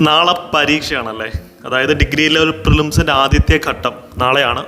നാളെ പരീക്ഷയാണല്ലേ? അതായത് degree level പ്രിലിംസിന്റെ ആദ്യത്തെ ഘട്ടം നാളെയാണ്.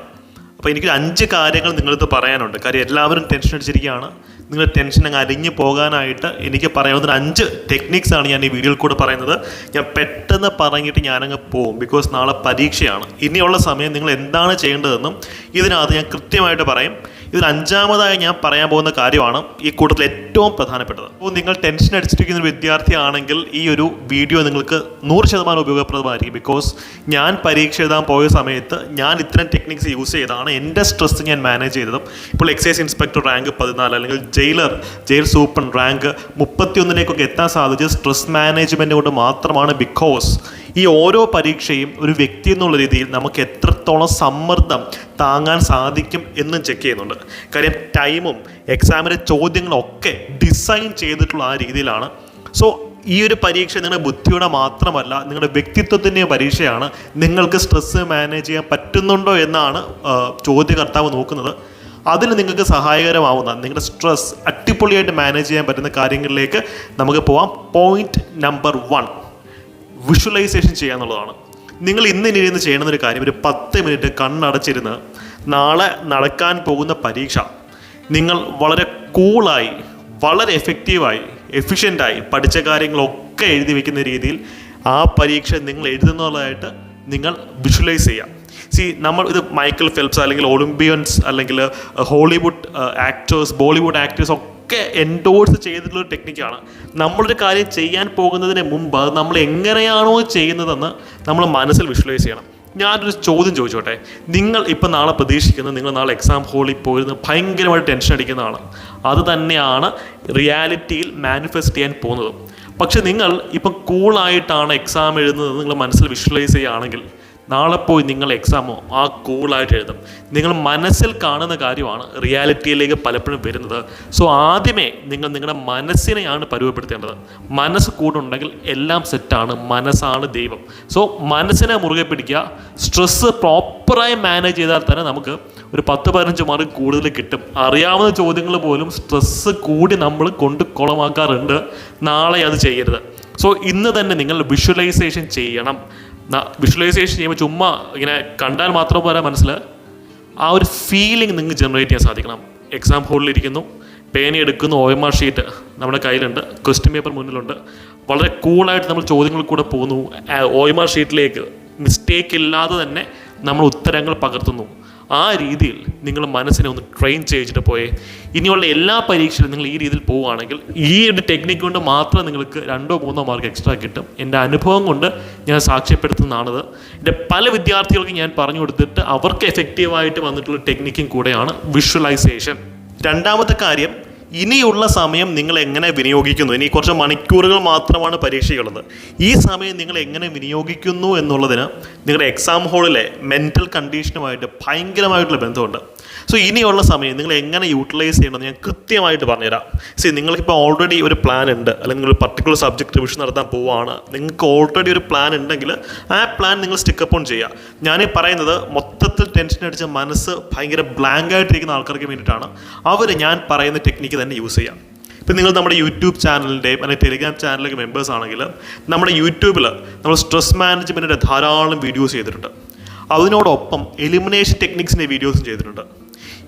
അപ്പോൾ എനിക്ക് അഞ്ച് കാര്യങ്ങൾ നിങ്ങളിത് പറയാനുണ്ട്. കാര്യം എല്ലാവരും ടെൻഷൻ അടിച്ചിരിക്കുകയാണ്. നിങ്ങൾ ടെൻഷൻ അങ്ങ് അരിഞ്ഞു പോകാനായിട്ട് എനിക്ക് പറയാവുന്ന അഞ്ച് ടെക്നിക്സ് ആണ് ഞാൻ ഈ വീഡിയോയിൽ കൂടെ പറയുന്നത്. ഞാൻ പെട്ടെന്ന് പറഞ്ഞിട്ട് ഞാനങ്ങ് പോകും ബിക്കോസ് നാളെ പരീക്ഷയാണ്. ഇനിയുള്ള സമയം നിങ്ങൾ എന്താണ് ചെയ്യേണ്ടതെന്നും ഇതിനകത്ത് ഞാൻ കൃത്യമായിട്ട് പറയും. ഇതിൽ അഞ്ചാമതായി ഞാൻ പറയാൻ പോകുന്ന കാര്യമാണ് ഈ കൂട്ടത്തിൽ ഏറ്റവും പ്രധാനപ്പെട്ടത്. അപ്പോൾ നിങ്ങൾ ടെൻഷൻ അടിച്ചിരിക്കുന്ന ഒരു വിദ്യാർത്ഥിയാണെങ്കിൽ ഈ ഒരു വീഡിയോ നിങ്ങൾക്ക് നൂറ് ശതമാനം ഉപയോഗപ്രദമായിരിക്കും. ബിക്കോസ് ഞാൻ പരീക്ഷ എഴുതാൻ പോയ സമയത്ത് ഞാൻ ഇത്തരം ടെക്നിക്സ് യൂസ് ചെയ്താണ് എന്റെ സ്ട്രെസ് ഞാൻ മാനേജ് ചെയ്തതും. ഇപ്പോൾ എക്സൈസ് ഇൻസ്പെക്ടർ റാങ്ക് പതിനാല് അല്ലെങ്കിൽ ജയിലർ ജയിൽ സൂപ്പർ റാങ്ക് മുപ്പത്തിയൊന്നിലേക്കൊക്കെ എത്താൻ സാധിച്ചത് സ്ട്രെസ് മാനേജ്മെന്റ് കൊണ്ട് മാത്രമാണ് ബിക്കോസ് ഈ ഓരോ പരീക്ഷയും ഒരു വ്യക്തി എന്നുള്ള രീതിയിൽ നമുക്ക് എത്രത്തോളം സമ്മർദ്ദം താങ്ങാൻ സാധിക്കും എന്നും ചെക്ക് ചെയ്യുന്നുണ്ട്. കാര്യം ടൈമും എക്സാമിന്റെ ചോദ്യങ്ങളൊക്കെ ഡിസൈൻ ചെയ്തിട്ടുള്ള ആ രീതിയിലാണ്. സോ ഈ ഒരു പരീക്ഷ നിങ്ങളുടെ ബുദ്ധിയുടെ മാത്രമല്ല നിങ്ങളുടെ വ്യക്തിത്വത്തിന്റെ പരീക്ഷയാണ് നിങ്ങൾക്ക് സ്ട്രെസ്സ് മാനേജ് ചെയ്യാൻ പറ്റുന്നുണ്ടോ എന്നാണ് ചോദ്യകർത്താവ് നോക്കുന്നത്. അതിന് നിങ്ങൾക്ക് സഹായകരമാവുന്ന നിങ്ങളുടെ സ്ട്രെസ് അടിപൊളിയായിട്ട് മാനേജ് ചെയ്യാൻ പറ്റുന്ന കാര്യങ്ങളിലേക്ക് നമുക്ക് പോവാം. പോയിന്റ് നമ്പർ വൺ വിഷ്വലൈസേഷൻ ചെയ്യുക എന്നുള്ളതാണ് നിങ്ങൾ ഇന്ന് ഇനി ചെയ്യണമെന്ന ഒരു കാര്യം ഒരു പത്ത് മിനിറ്റ് കണ്ണടച്ചിരുന്ന് നാളെ നടക്കാൻ പോകുന്ന പരീക്ഷ നിങ്ങൾ വളരെ കൂളായി വളരെ എഫക്റ്റീവായി എഫിഷ്യന്റായി പഠിച്ച കാര്യങ്ങളൊക്കെ എഴുതി വെക്കുന്ന രീതിയിൽ ആ പരീക്ഷ നിങ്ങൾ എഴുതുന്നതായിട്ട് നിങ്ങൾ വിഷ്വലൈസ് ചെയ്യാം. സി നമ്മൾ ഇത് മൈക്കിൾ ഫെൽപ്സ് അല്ലെങ്കിൽ ഒളിമ്പിയൻസ് അല്ലെങ്കിൽ ഹോളിവുഡ് ആക്ടേഴ്സ് ബോളിവുഡ് ആക്ടേഴ്സ് ഒക്കെ എൻഡോഴ്സ് ചെയ്തിട്ടുള്ള ഒരു ടെക്നിക്കാണ് നമ്മളൊരു കാര്യം ചെയ്യാൻ പോകുന്നതിന് മുമ്പ് അത് നമ്മൾ എങ്ങനെയാണോ ചെയ്യുന്നതെന്ന് നമ്മൾ മനസ്സിൽ വിഷ്വലൈസ് ചെയ്യണം. ഞാനൊരു ചോദ്യം ചോദിച്ചോട്ടെ? നിങ്ങൾ ഇപ്പം നാളെ പ്രതീക്ഷിക്കുന്നത് നിങ്ങൾ നാളെ എക്സാം ഹോളിൽ പോയിരുന്ന് ഭയങ്കരമായിട്ട് ടെൻഷൻ അടിക്കുന്നതാണ് അത് തന്നെയാണ് റിയാലിറ്റിയിൽ മാനിഫെസ്റ്റ് ചെയ്യാൻ പോകുന്നത്. പക്ഷെ നിങ്ങൾ ഇപ്പം കൂളായിട്ടാണ് എക്സാം എഴുതുന്നത് നിങ്ങൾ മനസ്സിൽ വിഷ്വലൈസ് ചെയ്യുകയാണെങ്കിൽ നാളെ പോയി നിങ്ങൾ എക്സാമോ ആ കൂളായിട്ട് എഴുതും. നിങ്ങൾ മനസ്സിൽ കാണുന്ന കാര്യമാണ് റിയാലിറ്റിയിലേക്ക് പലപ്പോഴും വരുന്നത്. സോ ആദ്യമേ നിങ്ങൾ നിങ്ങളുടെ മനസ്സിനെയാണ് പരുവപ്പെടുത്തേണ്ടത് മനസ്സ് കൂടുണ്ടെങ്കിൽ എല്ലാം സെറ്റാണ് മനസ്സാണ് ദൈവം. സോ മനസ്സിനെ മുറുകെ പിടിക്കുക. സ്ട്രെസ്സ് പ്രോപ്പറായി മാനേജ് ചെയ്താൽ തന്നെ നമുക്ക് ഒരു പത്ത് പതിനഞ്ച് മാർക്ക് കൂടുതൽ കിട്ടും. അറിയാവുന്ന ചോദ്യങ്ങൾ പോലും സ്ട്രെസ്സ് കൂടി നമ്മൾ കൊണ്ട് കുളമാക്കാറുണ്ട്. നാളെ അത് ചെയ്യരുത്. സോ ഇന്ന് തന്നെ നിങ്ങൾ വിഷ്വലൈസേഷൻ ചെയ്യണം. വിഷ്വലൈസേഷൻ ചെയ്യുമ്പോൾ ചുമ്മാ ഇങ്ങനെ കണ്ടാൽ മാത്രം പോരാ മനസ്സിൽ ആ ഒരു ഫീലിംഗ് നിങ്ങൾക്ക് ജനറേറ്റ് ചെയ്യാൻ സാധിക്കണം. എക്സാം ഹോളിൽ ഇരിക്കുന്നു. പേന എടുക്കുന്നു ഒ എം ആർ ഷീറ്റ് നമ്മുടെ കയ്യിലുണ്ട്. ക്വസ്റ്റ്യൻ പേപ്പർ മുന്നിലുണ്ട്. വളരെ കൂളായിട്ട് നമ്മൾ ചോദ്യങ്ങളിൽ കൂടെ പോകുന്നു. ഒ എം ആർ ഷീറ്റിലേക്ക് മിസ്റ്റേക്ക് ഇല്ലാതെ തന്നെ നമ്മൾ ഉത്തരങ്ങൾ പകർത്തുന്നു. ആ രീതിയിൽ നിങ്ങൾ മനസ്സിനെ ഒന്ന് ട്രെയിൻ ചെയ്യിച്ചിട്ട് പോയേ. ഇനിയുള്ള എല്ലാ പരീക്ഷയിലും നിങ്ങൾ ഈ രീതിയിൽ പോവുകയാണെങ്കിൽ ഈ ഒരു ടെക്നിക്ക് കൊണ്ട് മാത്രം നിങ്ങൾക്ക് രണ്ടോ മൂന്നോ മാർക്ക് എക്സ്ട്രാ കിട്ടും. എന്റെ അനുഭവം കൊണ്ട് ഞാൻ സാക്ഷ്യപ്പെടുത്തുന്നതാണത്. എന്റെ പല വിദ്യാർത്ഥികൾക്കും ഞാൻ പറഞ്ഞു കൊടുത്തിട്ട് അവർക്ക് എഫക്റ്റീവായിട്ട് വന്നിട്ടുള്ള ടെക്നിക്കും കൂടെയാണ് വിഷ്വലൈസേഷൻ രണ്ടാമത്തെ കാര്യം ഇനിയുള്ള സമയം നിങ്ങൾ എങ്ങനെ വിനിയോഗിക്കുന്നു? ഇനി കുറച്ച് മണിക്കൂറുകൾ മാത്രമാണ് പരീക്ഷയുള്ളത്. ഈ സമയം നിങ്ങൾ എങ്ങനെ വിനിയോഗിക്കുന്നു എന്നുള്ളതിന് നിങ്ങളുടെ എക്സാം ഹോളിലെ മെന്റൽ കണ്ടീഷനുമായിട്ട് ഭയങ്കരമായിട്ടുള്ള ബന്ധമുണ്ട്. സോ ഇനിയുള്ള സമയം നിങ്ങൾ എങ്ങനെ യൂട്ടിലൈസ് ചെയ്യണമെന്ന് ഞാൻ കൃത്യമായിട്ട് പറഞ്ഞുതരാം. സി നിങ്ങൾക്കിപ്പോൾ ഓൾറെഡി ഒരു പ്ലാൻ ഉണ്ട്. അല്ലെങ്കിൽ ഒരു പർട്ടിക്കുലർ സബ്ജക്റ്റ് റിവിഷൻ നടത്താൻ പോവുകയാണ് നിങ്ങൾക്ക് ഓൾറെഡി ഒരു പ്ലാൻ ഉണ്ടെങ്കിൽ ആ പ്ലാൻ നിങ്ങൾ സ്റ്റിക്കപ്പ് ഓൺ ചെയ്യുക. ഞാൻ പറയുന്നത് മൊത്തത്തിൽ ടെൻഷൻ അടിച്ച മനസ്സ് ഭയങ്കര ബ്ലാങ്ക് ആയിട്ടിരിക്കുന്ന ആൾക്കാർക്ക് വേണ്ടിയിട്ടാണ്. അവർ ഞാൻ പറയുന്ന ടെക്നിക്ക് തന്നെ യൂസ് ചെയ്യാം. ഇപ്പം നിങ്ങൾ നമ്മുടെ യൂട്യൂബ് ചാനലിന്റെയും അല്ലെങ്കിൽ ടെലിഗ്രാം ചാനലിലേക്ക് മെമ്പേഴ്സ് ആണെങ്കിൽ നമ്മുടെ യൂട്യൂബിൽ നമ്മൾ സ്ട്രെസ് മാനേജ്മെന്റിന്റെ ധാരാളം വീഡിയോസ് ചെയ്തിട്ടുണ്ട്. അതിനോടൊപ്പം എലിമിനേഷൻ ടെക്നിക്സിന്റെ വീഡിയോസും ചെയ്തിട്ടുണ്ട്.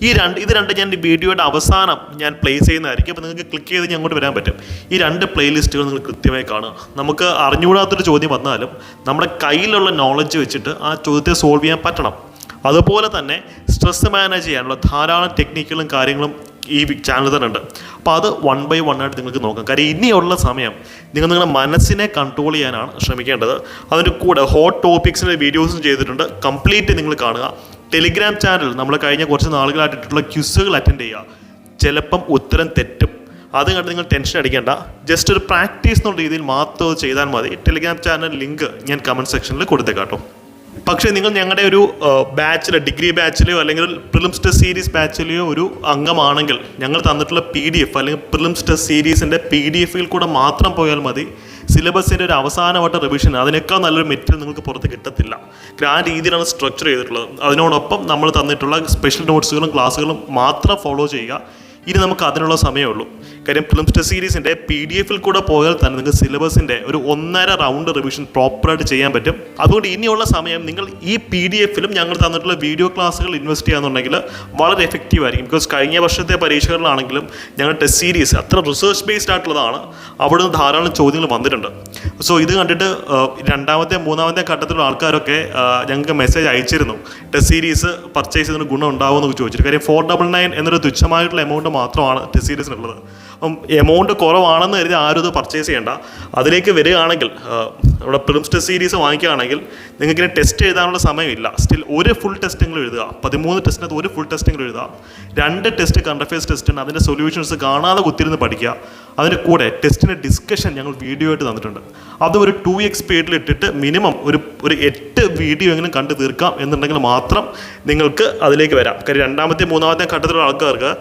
ഈ രണ്ട് ഇത് രണ്ട് ഞാൻ വീഡിയോയുടെ അവസാനം ഞാൻ പ്ലേ ചെയ്യുന്നതായിരിക്കും. അപ്പോൾ നിങ്ങൾക്ക് ക്ലിക്ക് ചെയ്ത് അങ്ങോട്ട് വരാൻ പറ്റും. ഈ രണ്ട് പ്ലേലിസ്റ്റുകൾ നിങ്ങൾ കൃത്യമായി കാണുക. നമുക്ക് അറിഞ്ഞുകൂടാത്തൊരു ചോദ്യം വന്നാലും നമ്മുടെ കയ്യിലുള്ള നോളജ് വെച്ചിട്ട് ആ ചോദ്യത്തെ സോൾവ് ചെയ്യാൻ പറ്റണം. അതുപോലെ തന്നെ സ്ട്രെസ് മാനേജ് ചെയ്യാനുള്ള ധാരാളം ടെക്നിക്കുകളും കാര്യങ്ങളും ഈ ചാനൽ തന്നെ ഉണ്ട്. അപ്പോൾ അത് വൺ ബൈ വൺ ആയിട്ട് നിങ്ങൾക്ക് നോക്കാം. കാര്യം ഇനിയുള്ള സമയം നിങ്ങൾ നിങ്ങളുടെ മനസ്സിനെ കൺട്രോൾ ചെയ്യാനാണ് ശ്രമിക്കേണ്ടത്. അതിന്റെ കൂടെ ഹോട്ട് ടോപ്പിക്സിന്റെ വീഡിയോസും ചെയ്തിട്ടുണ്ട്. കംപ്ലീറ്റ് നിങ്ങൾ കാണുക. ടെലിഗ്രാം ചാനൽ നമ്മൾ കഴിഞ്ഞ കുറച്ച് നാളുകളായിട്ടുള്ള ക്യുസുകൾ അറ്റൻഡ് ചെയ്യുക. ചിലപ്പം ഉത്തരം തെറ്റും. അത് കണ്ട് നിങ്ങൾ ടെൻഷൻ അടിക്കേണ്ട. ജസ്റ്റ് ഒരു പ്രാക്ടീസ് എന്നുള്ള രീതിയിൽ മാത്രം ചെയ്താൽ മതി. ടെലിഗ്രാം ചാനൽ ലിങ്ക് ഞാൻ കമന്റ് സെക്ഷനിൽ കൊടുത്തേക്കാട്ടോ പക്ഷേ നിങ്ങൾ ഞങ്ങളുടെ ഒരു ബാച്ചിൽ ഡിഗ്രി ബാച്ചിലെയോ അല്ലെങ്കിൽ പ്രിലിംസ് ടെസ്റ്റ് സീരീസ് ബാച്ചിലെയോ ഒരു അംഗമാണെങ്കിൽ ഞങ്ങൾ തന്നിട്ടുള്ള പി ഡി എഫ് അല്ലെങ്കിൽ പ്രിലിംസ് ടെസ്റ്റ് സീരീസിന്റെ പി ഡി എഫിൽ കൂടെ മാത്രം പോയാൽ മതി. സിലബസിന്റെ ഒരു അവസാനവട്ട റിവിഷൻ അതിനേക്കാൾ നല്ലൊരു മെറ്റീരിയൽ നിങ്ങൾക്ക് പുറത്ത് കിട്ടത്തില്ല. ആ രീതിയിലാണ് സ്ട്രക്ചർ ചെയ്തിട്ടുള്ളത്. അതിനോടൊപ്പം നമ്മൾ തന്നിട്ടുള്ള സ്പെഷ്യൽ നോട്ട്സുകളും ക്ലാസ്സുകളും മാത്രം ഫോളോ ചെയ്യുക. ഇനി നമുക്ക് അതിനുള്ള സമയമേ ഉള്ളൂ. കാര്യം ഫിലിം ടെസ്റ്റ് സീരീസിന്റെ പി ഡി എഫിൽ കൂടെ പോയാൽ തന്നെ നിങ്ങൾക്ക് സിലബസിന്റെ ഒരു ഒന്നര റൗണ്ട് റിവിഷൻ പ്രോപ്പറായിട്ട് ചെയ്യാൻ പറ്റും. അതുകൊണ്ട് ഇനിയുള്ള സമയം നിങ്ങൾ ഈ പി ഡി എഫിലും ഞങ്ങൾ തന്നിട്ടുള്ള വീഡിയോ ക്ലാസ്സുകൾ ഇൻവെസ്റ്റ് ചെയ്യാന്നുണ്ടെങ്കിൽ വളരെ എഫക്റ്റീവ് ആയിരിക്കും. ബിക്കോസ് കഴിഞ്ഞ വർഷത്തെ പരീക്ഷകളിലാണെങ്കിലും ഞങ്ങൾ ടെസ്റ്റ് സീരീസ് അത്ര റിസർച്ച് ബേസ്ഡ് ആയിട്ടുള്ളതാണ്. അവിടെ നിന്ന് ധാരാളം ചോദ്യങ്ങൾ വന്നിട്ടുണ്ട്. സോ ഇത് കണ്ടിട്ട് രണ്ടാമത്തെ മൂന്നാമത്തെ ഘട്ടത്തിലുള്ള ആൾക്കാരൊക്കെ ഞങ്ങൾക്ക് മെസ്സേജ് അയച്ചിരുന്നു. ടെസ്റ്റ് സീരീസ് പർച്ചേസ് ചെയ്തതിന് ഗുണം ഉണ്ടാവുമെന്ന് ചോദിച്ചിട്ട്. കാര്യം ഫോർ ഡബിൾ നയൻ എന്നൊരു തുച്ഛമായിട്ടുള്ള എമൗണ്ട് മാത്രമാണ് ടെസ്റ്റ് സീരീസിനുള്ളത് എമൗണ്ട് കുറവാണെന്ന് കരുതി ആരും ഇത് പർച്ചേസ് ചെയ്യേണ്ട. അതിലേക്ക് വരികയാണെങ്കിൽ നമ്മുടെ പ്രിംസ്റ്റർ സീരീസ് വാങ്ങിക്കുകയാണെങ്കിൽ നിങ്ങൾക്ക് ടെസ്റ്റ് എഴുതാനുള്ള സമയമില്ല. സ്റ്റിൽ ഒരു ഫുൾ ടെസ്റ്റിംഗ് എഴുതുക. പതിമൂന്ന് ടെസ്റ്റിനകത്ത് ഒരു ഫുൾ ടെസ്റ്റിംഗ് എഴുതുക. രണ്ട് ടെസ്റ്റ് കണ്ടഫേസ് ടെസ്റ്റിന് അതിന്റെ സൊല്യൂഷൻസ് കാണാതെ കുത്തിരുന്ന് പഠിക്കുക. അതിന്റെ കൂടെ ടെസ്റ്റിന്റെ ഡിസ്കഷൻ ഞങ്ങൾ വീഡിയോ ആയിട്ട് തന്നിട്ടുണ്ട്. അത് ഒരു ടു എക്സ് സ്പീഡിൽ ഇട്ടിട്ട് മിനിമം ഒരു ഒരു എട്ട് വീഡിയോ എങ്കിലും കണ്ടു തീർക്കാം എന്നുണ്ടെങ്കിൽ മാത്രം നിങ്ങൾക്ക് അതിലേക്ക് വരാം. കാര്യം രണ്ടാമത്തെ മൂന്നാമത്തെ ഘട്ടത്തിലുള്ള ആൾക്കാർക്ക്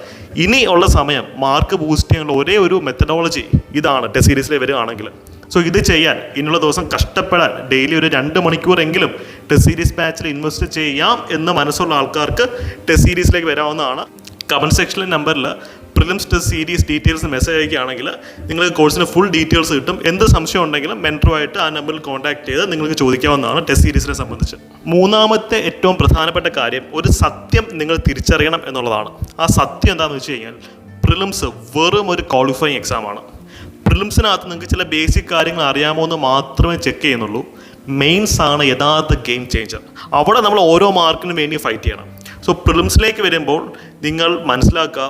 ഇനി ഉള്ള സമയം മാർക്ക് ബൂസ്റ്റ് ചെയ്യാനുള്ള ഒരേ ഒരു മെത്തഡോളജി ഇതാണ് ടെസ്റ്റ് സീരീസിൽ വരികയാണെങ്കിൽ. സോ ഇത് ചെയ്യാൻ ഇന്നുള്ള ദിവസം കഷ്ടപ്പെടാൻ ഡെയിലി ഒരു രണ്ട് മണിക്കൂറെങ്കിലും ടെസ്റ്റ് സീരീസ് ബാച്ചിൽ ഇൻവെസ്റ്റ് ചെയ്യാം എന്ന് മനസ്സുള്ള ആൾക്കാർക്ക് ടെസ്റ്റ് സീരീസിലേക്ക് വരാവുന്നതാണ്. കമന്റ് സെക്ഷനിലെ നമ്പറിൽ prelims test series details message അയക്കുകയാണെങ്കിൽ നിങ്ങൾക്ക് കോഴ്സിന് ഫുൾ ഡീറ്റെയിൽസ് കിട്ടും. എന്ത് സംശയം ഉണ്ടെങ്കിലും മെന്ററുമായിട്ട് ആ നമ്പറിൽ കോൺടാക്ട് ചെയ്ത് നിങ്ങൾക്ക് ചോദിക്കാവുന്നതാണ് ടെസ്റ്റ് സീരീസിനെ സംബന്ധിച്ച്. മൂന്നാമത്തെ ഏറ്റവും പ്രധാനപ്പെട്ട കാര്യം ഒരു സത്യം നിങ്ങൾ തിരിച്ചറിയണം എന്നുള്ളതാണ്. ആ സത്യം എന്താണെന്ന് വെച്ച് കഴിഞ്ഞാൽ പ്രിലിംസ് വെറും ഒരു ക്വാളിഫയിങ് എക്സാമാണ് പ്രിലിംസിനകത്ത് നിങ്ങൾക്ക് ചില ബേസിക് കാര്യങ്ങൾ അറിയാമോ എന്ന് മാത്രമേ ചെക്ക് ചെയ്യുന്നുള്ളൂ. മെയിൻസ് ആണ് യഥാർത്ഥ ഗെയിം ചേഞ്ചർ അവിടെ നമ്മൾ ഓരോ മാർക്കിനും വേണ്ടി ഫൈറ്റ് ചെയ്യണം. സോ പ്രിലിംസിലേക്ക് വരുമ്പോൾ നിങ്ങൾ മനസ്സിലാക്കുക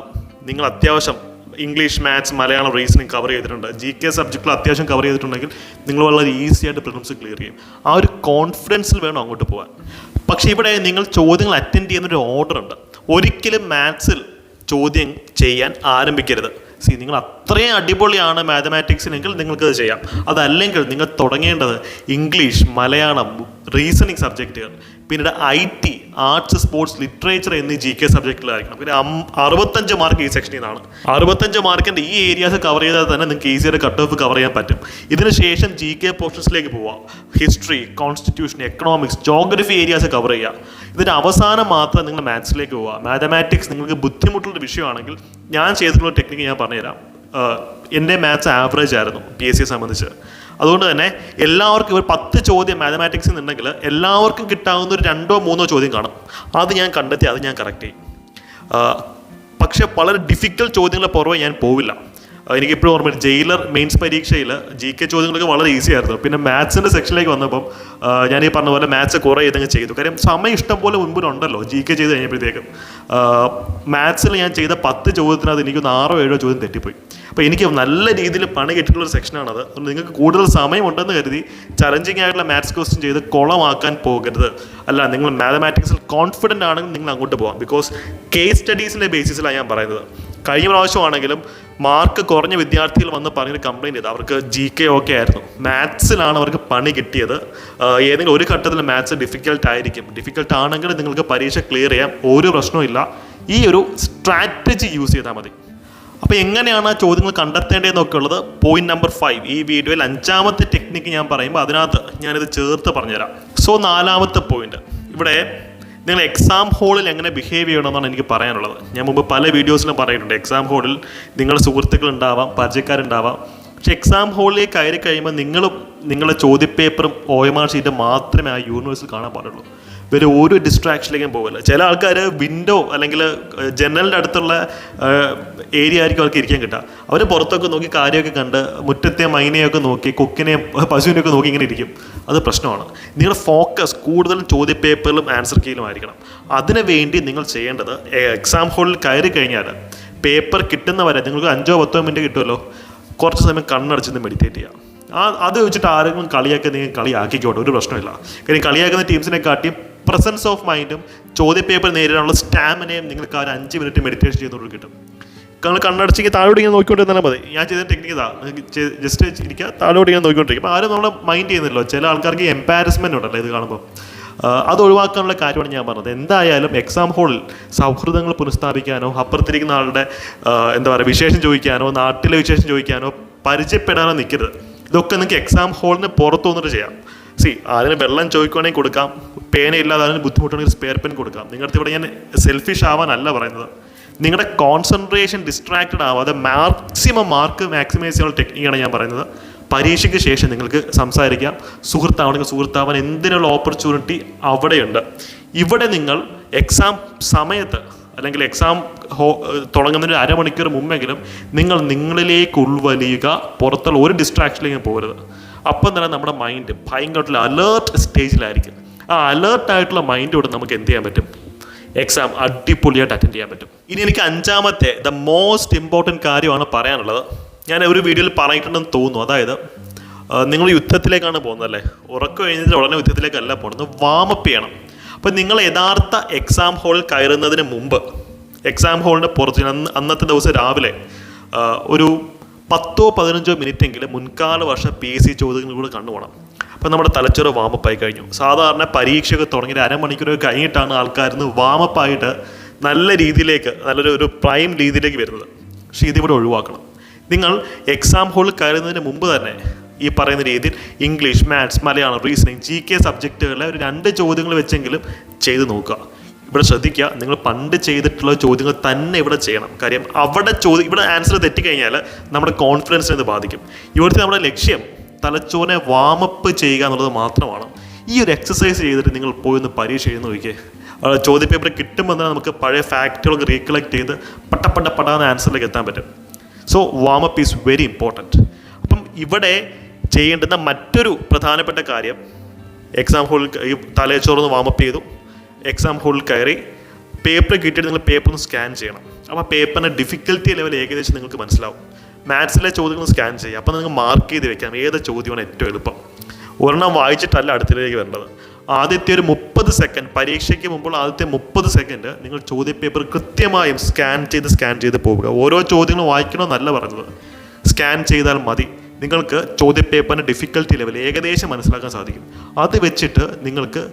നിങ്ങൾ അത്യാവശ്യം English maths Malayalam reasoning cover ചെയ്തിട്ടുണ്ട്. ജി കെ സബ്ജക്റ്റിൽ അത്യാവശ്യം കവർ ചെയ്തിട്ടുണ്ടെങ്കിൽ നിങ്ങൾ വളരെ ഈസി ആയിട്ട് പ്രിലിംസ് ക്ലിയർ ചെയ്യും. ആ ഒരു കോൺഫിഡൻസിൽ വേണം അങ്ങോട്ട് പോകാൻ പക്ഷേ ഇവിടെ നിങ്ങൾ ചോദ്യങ്ങൾ അറ്റൻഡ് ചെയ്യുന്ന ഒരു ഓർഡർ ഉണ്ട്. ഒരിക്കലും മാത്സിൽ ചോദ്യം ചെയ്യാൻ ആരംഭിക്കരുത്. സി നിങ്ങൾ അത്രയും അടിപൊളിയാണ് മാത്തമാറ്റിക്സിനെങ്കിൽ നിങ്ങൾക്കത് ചെയ്യാം. അതല്ലെങ്കിൽ നിങ്ങൾ തുടങ്ങേണ്ടത് ഇംഗ്ലീഷ് മലയാളം റീസണിങ് സബ്ജക്റ്റുകൾ പിന്നീട് I T arts sports literature എന്നീ ജി കെ സബ്ജക്റ്റിലായിരിക്കണം. പിന്നെ അറുപത്തഞ്ച് മാർക്ക് ഈ സെക്ഷനിൽ നിന്നാണ്. അറുപത്തഞ്ച് മാർക്കിന്റെ ഈ ഏരിയാസ് കവർ ചെയ്താൽ തന്നെ നിങ്ങൾക്ക് ഈസിയായിട്ട് കട്ട് ഓഫ് കവർ ചെയ്യാൻ പറ്റും. ഇതിന് ശേഷം ജി കെ പോർഷൻസിലേക്ക് പോവാം history constitution economics geography areas cover ചെയ്യുക. ഇതിന്റെ അവസാനം മാത്രം നിങ്ങൾ മാത്സിലേക്ക് പോവുക. മാത്തമാറ്റിക്സ് നിങ്ങൾക്ക് ബുദ്ധിമുട്ടുള്ള വിഷയമാണെങ്കിൽ ഞാൻ ചെയ്തിട്ടുള്ള ടെക്നിക്ക് ഞാൻ പറഞ്ഞുതരാം. എന്റെ മാത്സ് ആവറേജ് ആയിരുന്നു പി എസ് സിയെ സംബന്ധിച്ച്. അതുകൊണ്ട് തന്നെ എല്ലാവർക്കും ഒരു പത്ത് ചോദ്യം മാത്തമാറ്റിക്സിൽ എന്നുണ്ടെങ്കിൽ എല്ലാവർക്കും കിട്ടാവുന്ന ഒരു രണ്ടോ മൂന്നോ ചോദ്യം കാണും. അത് ഞാൻ കണ്ടെത്തി അത് ഞാൻ കറക്റ്റ് ചെയ്യും. പക്ഷേ വളരെ ഡിഫിക്കൽട്ട് ചോദ്യങ്ങളെ പുറമെ ഞാൻ പോവില്ല. എനിക്കിപ്പോഴും ഓർമ്മ ജയിലർ മെയിൻസ് പരീക്ഷയിൽ ജി കെ ചോദ്യങ്ങളൊക്കെ വളരെ ഈസി ആയിരുന്നു. പിന്നെ മാത്സിന്റെ സെക്ഷനിലേക്ക് വന്നപ്പം ഞാൻ ഈ പറഞ്ഞ പോലെ മാത്സ് കുറേ ഇതങ്ങ് ചെയ്തു. കാര്യം സമയം ഇഷ്ടം പോലെ മുൻപിലുണ്ടല്ലോ ജി കെ ചെയ്ത് കഴിഞ്ഞപ്പോഴത്തേക്കും. മാത്സിൽ ഞാൻ ചെയ്ത പത്ത് ചോദ്യത്തിനകത്ത് എനിക്കൊന്ന് ആറോ ഏഴോ ചോദ്യം തെറ്റിപ്പോയി. അപ്പോൾ എനിക്ക് നല്ല രീതിയിൽ പണി കിട്ടിയിട്ടുള്ള ഒരു സെക്ഷനാണത് അതുകൊണ്ട് നിങ്ങൾക്ക് കൂടുതൽ സമയമുണ്ടെന്ന് കരുതി ചലഞ്ചിങ് ആയിട്ടുള്ള മാത്സ് ക്വസ്റ്റ്യൻ ചെയ്ത് കുളമാക്കാൻ പോകരുത്. അല്ല നിങ്ങൾ മാത്തമാറ്റിക്സിൽ കോൺഫിഡന്റ് ആണെങ്കിൽ നിങ്ങൾ അങ്ങോട്ട് പോകാം ബിക്കോസ് കേസ് സ്റ്റഡീസിന്റെ ബേസിസിലാണ് ഞാൻ പറയുന്നത്. കഴിഞ്ഞ പ്രാവശ്യമാണെങ്കിലും മാർക്ക് കുറഞ്ഞ വിദ്യാർത്ഥികൾ വന്ന് പറഞ്ഞൊരു കംപ്ലയിന്റ് ചെയ്ത്. അവർക്ക് ജി കെ ഓക്കെ ആയിരുന്നു. മാത്സിലാണ് അവർക്ക് പണി കിട്ടിയത്. ഏതെങ്കിലും ഒരു ഘട്ടത്തിൽ മാത്സ് ഡിഫിക്കൽട്ട് ആയിരിക്കും. ഡിഫിക്കൽട്ട് ആണെങ്കിൽ നിങ്ങൾക്ക് പരീക്ഷ ക്ലിയർ ചെയ്യാം ഒരു പ്രശ്നവും ഈ ഒരു സ്ട്രാറ്റജി യൂസ് ചെയ്താൽ മതി. അപ്പോൾ എങ്ങനെയാണ് ആ ചോദ്യങ്ങൾ കണ്ടെത്തേണ്ടതെന്നൊക്കെ ഉള്ളത് പോയിന്റ് നമ്പർ ഫൈവ് ഈ വീഡിയോയിൽ അഞ്ചാമത്തെ ടെക്നിക്ക് ഞാൻ പറയുമ്പോൾ അതിനകത്ത് ഞാനിത് ചേർത്ത് പറഞ്ഞുതരാം. സോ നാലാമത്തെ പോയിന്റ് ഇവിടെ നിങ്ങൾ എക്സാം ഹോളിൽ എങ്ങനെ ബിഹേവ് ചെയ്യണമെന്നാണ് എനിക്ക് പറയാനുള്ളത്. ഞാൻ മുമ്പ് പല വീഡിയോസിലും പറഞ്ഞിട്ടുണ്ട്. എക്സാം ഹോളിൽ നിങ്ങളുടെ സുഹൃത്തുക്കൾ ഉണ്ടാവാം പരിചയക്കാരുണ്ടാവാം. പക്ഷെ എക്സാം ഹോളിലേക്ക് കയറി കഴിയുമ്പോൾ നിങ്ങളും നിങ്ങളുടെ ചോദ്യപേപ്പറും ഒ എം ആർ ഷീറ്റും മാത്രമേ ആ യൂണിവേഴ്സിൽ കാണാൻ പാടുള്ളൂ. വേറെ ഒരു ഡിസ്ട്രാക്ഷനിലേക്കും പോകില്ല ചില ആൾക്കാർ വിൻഡോ അല്ലെങ്കിൽ ജനലിന്റെ അടുത്തുള്ള ഏരിയ ആയിരിക്കും അവർക്ക് ഇരിക്കാൻ കിട്ടുക. അവർ പുറത്തൊക്കെ നോക്കി കാര്യമൊക്കെ കണ്ട് മുറ്റത്തെ മൈനയൊക്കെ നോക്കി കൊക്കിനെയും പശുവിനെയൊക്കെ നോക്കി ഇങ്ങനെ ഇരിക്കും. അത് പ്രശ്നമാണ്. നിങ്ങളുടെ ഫോക്കസ് കൂടുതലും ചോദ്യപേപ്പറിലും ആൻസർ കീയിലും ആയിരിക്കണം. അതിനു വേണ്ടി നിങ്ങൾ ചെയ്യേണ്ടത് എക്സാം ഹോളിൽ കയറി കഴിഞ്ഞാൽ പേപ്പർ കിട്ടുന്നവരെ നിങ്ങൾക്ക് അഞ്ചോ പത്തോ മിനിറ്റ് കിട്ടുമല്ലോ. കുറച്ച് സമയം കണ്ണടച്ചൊന്ന് മെഡിറ്റേറ്റ് ചെയ്യാം ആ അത് വെച്ചിട്ട് ആരെങ്കിലും കളിയാക്കി നിങ്ങൾ കളിയാക്കിക്കോട്ടെ. ഒരു പ്രശ്നമില്ല കാര്യം കളിയാക്കുന്ന ടീംസിനെ കാട്ടി പ്രസൻസ് ഓഫ് മൈൻഡും ചോദ്യപേപ്പർ നേരിടാനുള്ള സ്റ്റാമിനയും നിങ്ങൾക്ക് ആ ഒരു അഞ്ച് മിനിറ്റ് മെഡിറ്റേഷൻ ചെയ്തുകൊണ്ട് കിട്ടും. നിങ്ങൾ കണ്ണടച്ചെങ്കിൽ താഴോട്ട് ഇങ്ങനെ നോക്കിക്കൊണ്ടിരുന്നാൽ മതി. ഞാൻ ചെയ്ത ടെക്നിക്ക് ഇതാ. ജസ്റ്റ് ഇരിക്കുക താഴോട്ട് ഇങ്ങനെ നോക്കിക്കൊണ്ടിരിക്കും അപ്പോൾ ആരും നമ്മളെ മൈൻഡ് ചെയ്യുന്നില്ല ചില ആൾക്കാർക്ക് എംപാരസ്മെന്റ് ഉണ്ടല്ലോ ഇത് കാണുമ്പോൾ അത് ഒഴിവാക്കാനുള്ള കാര്യമാണ് ഞാൻ പറഞ്ഞത്. എന്തായാലും എക്സാം ഹോളിൽ സൗഹൃദങ്ങൾ പുനഃസ്ഥാപിക്കാനോ അപ്പുറത്തിരിക്കുന്ന ആളുടെ എന്താ പറയുക വിശേഷം ചോദിക്കാനോ നാട്ടിലെ വിശേഷം ചോദിക്കാനോ പരിചയപ്പെടാനോ നിൽക്കരുത്. ഇതൊക്കെ നിങ്ങൾക്ക് എക്സാം ഹോളിന് പുറത്തു വന്നിട്ട് ചെയ്യാം. സി അതിന് വെള്ളം ചോദിക്കുവാണെങ്കിൽ കൊടുക്കാം പേന ഇല്ലാതെ അതിന് ബുദ്ധിമുട്ടുണ്ടെങ്കിൽ സ്പെയർ പെൻ കൊടുക്കാം. നിങ്ങളുടെ ഇവിടെ ഞാൻ സെൽഫിഷ് ആവാനല്ല പറയുന്നത്. നിങ്ങളുടെ കോൺസെൻട്രേഷൻ ഡിസ്ട്രാക്റ്റഡ് ആവാതെ മാക്സിമം മാർക്ക് മാക്സിമൈസ് ചെയ്യാനുള്ള ടെക്നിക്കാണ് ഞാൻ പറയുന്നത്. പരീക്ഷയ്ക്ക് ശേഷം നിങ്ങൾക്ക് സംസാരിക്കാം. സുഹൃത്താവണമെങ്കിൽ സുഹൃത്താവാൻ എന്തിനുള്ള ഓപ്പർച്യൂണിറ്റി അവിടെയുണ്ട്. ഇവിടെ നിങ്ങൾ എക്സാം സമയത്ത് അല്ലെങ്കിൽ എക്സാം ഹോ തുടങ്ങുന്നതിന് അരമണിക്കൂർ മുമ്പെങ്കിലും നിങ്ങൾ നിങ്ങളിലേക്ക് ഉൾവലിയുക പുറത്തുള്ള ഒരു ഡിസ്ട്രാക്ഷനിലേക്കും പോകരുത്. അപ്പം തന്നെ നമ്മുടെ മൈൻഡ് ഭയങ്കരമായിട്ടുള്ള അലേർട്ട് സ്റ്റേജിലായിരിക്കും ആ അലേർട്ടായിട്ടുള്ള മൈൻഡോട് നമുക്ക് എന്ത് ചെയ്യാൻ പറ്റും? എക്സാം അടിപൊളിയായിട്ട് അറ്റൻഡ് ചെയ്യാൻ പറ്റും. ഇനി എനിക്ക് അഞ്ചാമത്തെ ദ മോസ്റ്റ് ഇമ്പോർട്ടന്റ് കാര്യമാണ് പറയാനുള്ളത്. ഞാൻ ഒരു വീഡിയോയിൽ പറഞ്ഞിട്ടുണ്ടെന്ന് തോന്നുന്നു. അതായത് നിങ്ങൾ യുദ്ധത്തിലേക്കാണ് പോകുന്നത് അല്ലേ? ഉറക്കം കഴിഞ്ഞിട്ട് ഉടനെ യുദ്ധത്തിലേക്കല്ല പോകുന്നത് വാമപ്പ് ചെയ്യണം. അപ്പം നിങ്ങൾ യഥാർത്ഥ എക്സാം ഹാളിൽ കയറുന്നതിന് മുമ്പ് എക്സാം ഹോളിന്റെ പുറത്ത് അന്ന് അന്നത്തെ ദിവസം രാവിലെ ഒരു പത്തോ പതിനഞ്ചോ മിനിറ്റ് എങ്കിലും മുൻകാല വർഷ പി എസ് സി ചോദ്യങ്ങൾ കൂടെ കണ്ടുപോകണം അപ്പം നമ്മുടെ തലച്ചോറ് വാമപ്പായി കഴിഞ്ഞു. സാധാരണ പരീക്ഷയൊക്കെ തുടങ്ങി ഒരു അരമണിക്കൂർ കഴിഞ്ഞിട്ടാണ് ആൾക്കാരിന്ന് വാമപ്പായിട്ട് നല്ല രീതിയിലേക്ക് നല്ലൊരു ഒരു പ്രൈം രീതിയിലേക്ക് വരുന്നത്. പക്ഷേ ഇതിവിടെ ഒഴിവാക്കണം. നിങ്ങൾ എക്സാം ഹോളിൽ കയറുന്നതിന് മുമ്പ് തന്നെ ഈ പറയുന്ന രീതിയിൽ English maths Malayalam reasoning G K സബ്ജക്റ്റുകളിലെ ഒരു രണ്ട് ചോദ്യങ്ങൾ വെച്ചെങ്കിലും ചെയ്ത് നോക്കുക. ഇവിടെ ശ്രദ്ധിക്കുക. നിങ്ങൾ പണ്ട് ചെയ്തിട്ടുള്ള ചോദ്യങ്ങൾ തന്നെ ഇവിടെ ചെയ്യണം. കാര്യം അവിടെ ചോദ്യം ഇവിടെ ആൻസർ തെറ്റിക്കഴിഞ്ഞാൽ നമ്മുടെ കോൺഫിഡൻസിനെ ഇത് ബാധിക്കും. ഇവിടുത്തെ നമ്മുടെ ലക്ഷ്യം തലച്ചോറിനെ വാമപ്പ് ചെയ്യുക എന്നുള്ളത് മാത്രമാണ്. ഈ ഒരു എക്സസൈസ് ചെയ്തിട്ട് നിങ്ങൾ പോയി ഒന്ന് പരീക്ഷ ചെയ്ത് നോക്കിയേ ചോദ്യ പേപ്പർ കിട്ടുമ്പോൾ തന്നെ നമുക്ക് പഴയ ഫാക്റ്റുകളൊക്കെ റീകളക്ട് ചെയ്ത് പട്ട പട്ട പടാന്ന് ആൻസറിലേക്ക് എത്താൻ പറ്റും. So warm up is very important അപ്പം ഇവിടെ ചെയ്യേണ്ടുന്ന മറ്റൊരു പ്രധാനപ്പെട്ട കാര്യം എക്സാം ഹോളിൽ ഈ തലച്ചോറൊന്ന് വാമപ്പ് ചെയ്തു. എക്സാം ഹോളിൽ കയറി പേപ്പർ കിട്ടിയിട്ട് നിങ്ങൾ പേപ്പർ ഒന്ന് സ്കാൻ ചെയ്യണം. അപ്പോൾ ആ പേപ്പറിന്റെ ഡിഫിക്കൽറ്റി ലെവൽ ഏകദേശം നിങ്ങൾക്ക് മനസ്സിലാവും. മാത്സിലെ ചോദ്യങ്ങൾ സ്കാൻ ചെയ്യുക. അപ്പോൾ നിങ്ങൾക്ക് മാർക്ക് ചെയ്ത് വെക്കാം. ഏത് ചോദ്യമാണ് ഏറ്റവും എളുപ്പം? ഒരെണ്ണം വായിച്ചിട്ടല്ല അടുത്തിലേക്ക് വരേണ്ടത്. ആദ്യത്തെ ഒരു മുപ്പത് സെക്കൻഡ് പരീക്ഷയ്ക്ക് മുമ്പുള്ള ആദ്യത്തെ മുപ്പത് സെക്കൻഡ് നിങ്ങൾ ചോദ്യപേപ്പർ കൃത്യമായും സ്കാൻ ചെയ്ത് സ്കാൻ ചെയ്ത് പോവുക. ഓരോ ചോദ്യങ്ങളും വായിക്കണമെന്നല്ല പറഞ്ഞത്. സ്കാൻ ചെയ്താൽ മതി. നിങ്ങൾക്ക് ചോദ്യപേപ്പറിന്റെ ഡിഫിക്കൽറ്റി ലെവൽ ഏകദേശം മനസ്സിലാക്കാൻ സാധിക്കും. അത് വെച്ചിട്ട് നിങ്ങൾക്ക്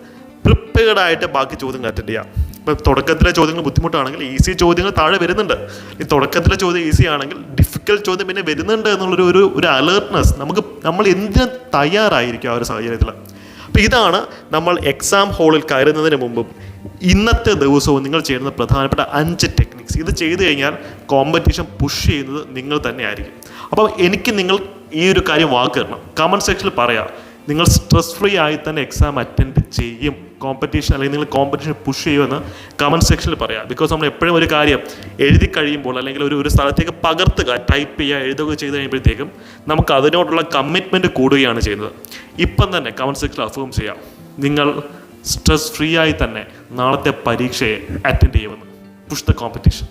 പ്രിപ്പയർഡ് ആയിട്ട് ബാക്കി ചോദ്യങ്ങൾ അറ്റൻഡ് ചെയ്യാം. ഇപ്പം തുടക്കത്തിലെ ചോദ്യങ്ങൾ ബുദ്ധിമുട്ടാണെങ്കിൽ ഈസി ചോദ്യങ്ങൾ താഴെ വരുന്നുണ്ട്. ഈ തുടക്കത്തിലെ ചോദ്യം ഈസി ആണെങ്കിൽ ഡിഫിക്കൽ ചോദ്യം പിന്നെ വരുന്നുണ്ട് എന്നുള്ളൊരു ഒരു ഒരു അലേർട്ട്നെസ് നമുക്ക് നമ്മൾ എന്തിനും തയ്യാറായിരിക്കും ആ ഒരു സാഹചര്യത്തിൽ? അപ്പം ഇതാണ് നമ്മൾ എക്സാം ഹോളിൽ കയറുന്നതിന് മുമ്പും ഇന്നത്തെ ദിവസവും നിങ്ങൾ ചെയ്യുന്ന പ്രധാനപ്പെട്ട അഞ്ച് ടെക്നിക്സ് ഇത് ചെയ്തു കഴിഞ്ഞാൽ കോമ്പറ്റീഷൻ പുഷ് ചെയ്യുന്നത് നിങ്ങൾ തന്നെ ആയിരിക്കും. അപ്പം എനിക്ക് നിങ്ങൾ ഈ ഒരു കാര്യം വാക്ക് തരണം. കമന്റ് സെക്ഷനിൽ പറയാം. നിങ്ങൾ സ്ട്രെസ് ഫ്രീ ആയി തന്നെ എക്സാം അറ്റൻഡ് ചെയ്യും. കോമ്പറ്റീഷൻ അല്ലെങ്കിൽ നിങ്ങൾ കോമ്പറ്റീഷൻ പുഷ് ചെയ്യുമെന്ന് കമന്റ് സെക്ഷനിൽ പറയാം. ബിക്കോസ് നമ്മൾ എപ്പോഴും ഒരു കാര്യം എഴുതി കഴിയുമ്പോൾ അല്ലെങ്കിൽ ഒരു ഒരു സ്ഥലത്തേക്ക് പകർത്തുക ടൈപ്പ് ചെയ്യുക എഴുതുക ചെയ്ത് കഴിയുമ്പോഴത്തേക്കും നമുക്ക് അതിനോടുള്ള കമ്മിറ്റ്മെന്റ് കൂടുകയാണ് ചെയ്യുന്നത്. ഇപ്പം തന്നെ കമന്റ് സെക്ഷനിൽ അഫേം ചെയ്യാം. നിങ്ങൾ സ്ട്രെസ് ഫ്രീ ആയി തന്നെ നാളത്തെ പരീക്ഷയെ അറ്റൻഡ് ചെയ്യുമെന്ന്. Push the competition